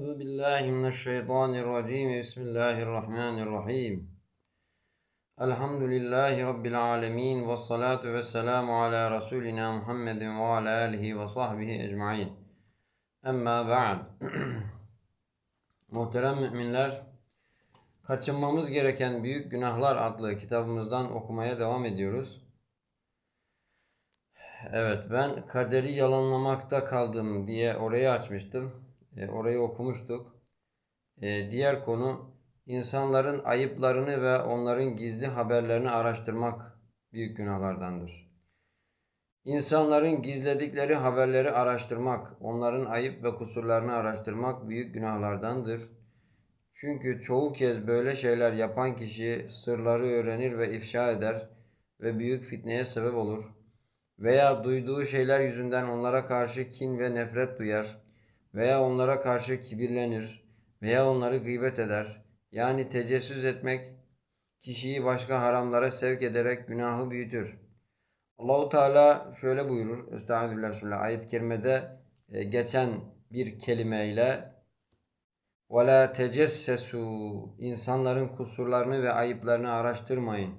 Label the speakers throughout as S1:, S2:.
S1: أعوذ بالله من الشيطان الرجيم بسم الله الرحمن الرحيم الحمد لله رب العالمين والصلاة والسلام على رسولنا محمد وعلى آله وصحبه أجمعين Amma ba'd Muhterem müminler Kaçınmamız gereken büyük günahlar adlı kitabımızdan okumaya devam ediyoruz. Evet ben kaderi yalanlamakta kaldım diye orayı açmıştım. E, orayı okumuştuk. E, diğer konu insanların ayıplarını ve onların gizli haberlerini araştırmak büyük günahlardandır. İnsanların gizledikleri haberleri araştırmak, onların ayıp ve kusurlarını araştırmak büyük günahlardandır. Çünkü çoğu kez böyle şeyler yapan kişi sırları öğrenir ve ifşa eder ve büyük fitneye sebep olur. Veya duyduğu şeyler yüzünden onlara karşı kin ve nefret duyar veya onlara karşı kibirlenir veya onları gıybet eder. Yani tecessüs etmek kişiyi başka haramlara sevk ederek günahı büyütür. Allahu Teala şöyle buyurur. Estağfirullah bismillah. Ayet-i kerimede e, geçen bir kelimeyle ve la insanların kusurlarını ve ayıplarını araştırmayın.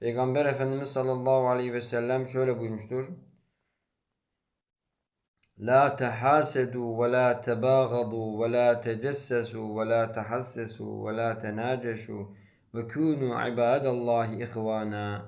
S1: Peygamber Efendimiz sallallahu aleyhi ve sellem şöyle buyurmuştur. La tehasedu ve la tebağadu ve la tecessesu ve la tahassesu ve la tenaceşu ve kûnû ibâdallâhi ihvâna.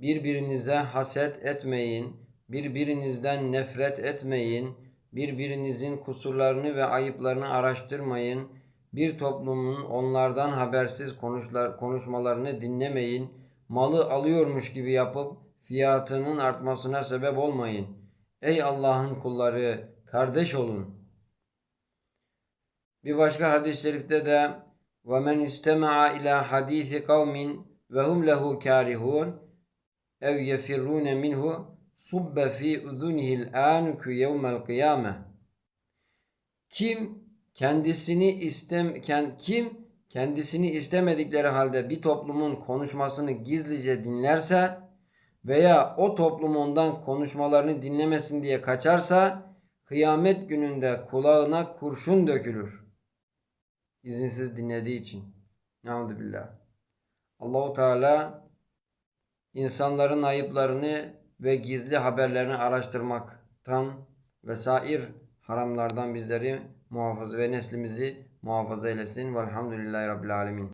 S1: Birbirinize haset etmeyin, birbirinizden nefret etmeyin, birbirinizin kusurlarını ve ayıplarını araştırmayın, bir toplumun onlardan habersiz konuşlar, konuşmalarını dinlemeyin, malı alıyormuş gibi yapıp fiyatının artmasına sebep olmayın.'' Ey Allah'ın kulları kardeş olun. Bir başka hadis-i şerifte de istema'a ila hadisi kavmin ve hum lehu karihun ev yefirrune minhu subbe fi udunihil anuku yevmel kıyame. Kim kendisini istem kim kendisini istemedikleri halde bir toplumun konuşmasını gizlice dinlerse veya o toplum ondan konuşmalarını dinlemesin diye kaçarsa kıyamet gününde kulağına kurşun dökülür. İzinsiz dinlediği için. Billah. Allahu Teala insanların ayıplarını ve gizli haberlerini araştırmaktan vesair haramlardan bizleri muhafaza ve neslimizi muhafaza eylesin. Velhamdülillahi Rabbil Alemin.